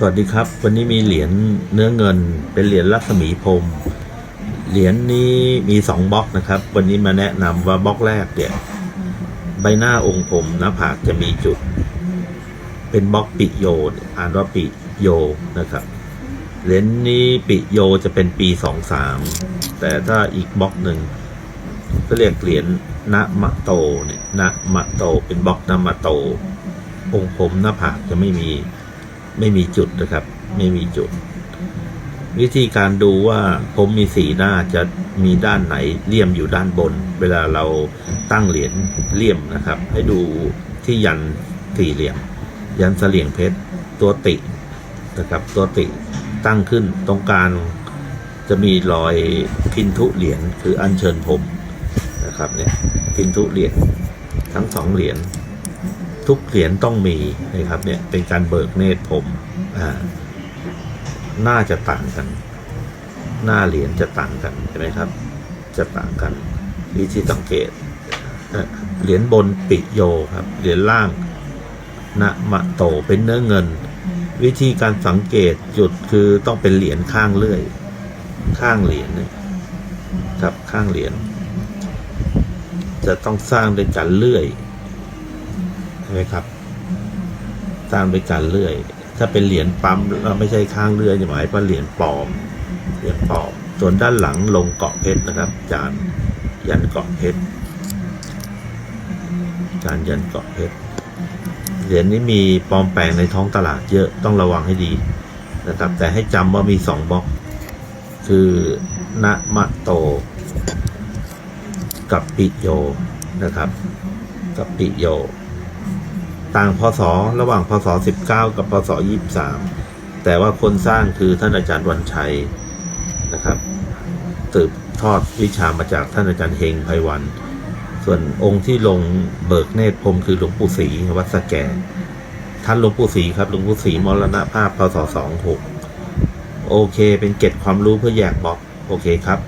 สวัสดีครับ วันนี้มีเหรียญเนื้อเงิน เป็นเหรียญลักษมีพรมเหรียญนี้มีสองบล็อกนะครับ วันนี้มาแนะนำว่าบล็อกแรกเนี่ยใบหน้าองค์ผมหน้าผากจะมีจุด เป็นบล็อกปิโยอ่านว่าปิโยนะครับเหรียญนี้ปิโยจะเป็นปีสองสามแต่ถ้าอีกบล็อกหนึ่งก็เรียกเหรียญนะมะโตเนี่ยนะมะโตเป็นบล็อกนะมะโต องค์ผมหน้าผากจะไม่มี ไม่มีจุดนะครับ ไม่มีจุด วิธีการดูว่าผมมีสีหน้าจะมีด้านไหนเลี่ยมอยู่ด้านบน เวลาเราตั้งเหรียญเลี่ยมนะครับ ให้ดูที่ยันสี่เหลี่ยม ยันเสลี่ยงเพชรตัวตินะครับตัวติตั้งขึ้นตรงกลางจะมีรอยพินทุเหรียญคืออัญเชิญผมนะครับเนี่ยพินทุเหรียญทั้งสองเหรียญ ทุกเหรียญต้องมีนะครับเนี่ยเป็นการเบิกเนตรผมอ่าน่าจะต่างกัน หน้าเหรียญจะต่างกันใช่ไหมครับ จะต่างกันวิธีสังเกตเหรียญบนปิโยครับเหรียญล่างนะมะโตเป็นเนื้อเงิน วิธีการสังเกตจุดคือต้องเป็นเหรียญข้างเลื่อย ข้างเหรียญนี่ยครับข้างเหรียญจะต้องสร้างด้วยการเลื่อย ใช่ไหมครับ สร้างด้วยการเลื่อย ถ้าเป็นเหรียญปั๊มเราไม่ใช่ข้างเลื่อยจะหมายว่าเหรียญปลอมเหรียญปลอม ส่วนด้านหลังลงเกาะเพชรนะครับจานยันเกาะเพชรจานยันเกาะเพชรเหรียญนี้มีปลอมแปลงในท้องตลาดเยอะต้องระวังให้ดีนะครับ แต่ให้จำว่ามีสองบล็อก คือนะมะโต กับปิโยนะครับ กับปิโย ต่างพศระหว่างพศ 19 กับพศ 23 แต่ว่าคนสร้างคือท่านอาจารย์วันชัยนะครับสืบทอดวิชามาจากท่านอาจารย์เฮงไพวัน ส่วนองค์ที่ลงเบิกเนตรพรมคือหลวงปู่ศรีวัดสแก ท่านหลวงปู่ศรีครับหลวงปู่ศรีมรณภาพพศ 26 โอเค เป็นเกร็ดความรู้เพื่อแยกบล็อก โอเคครับ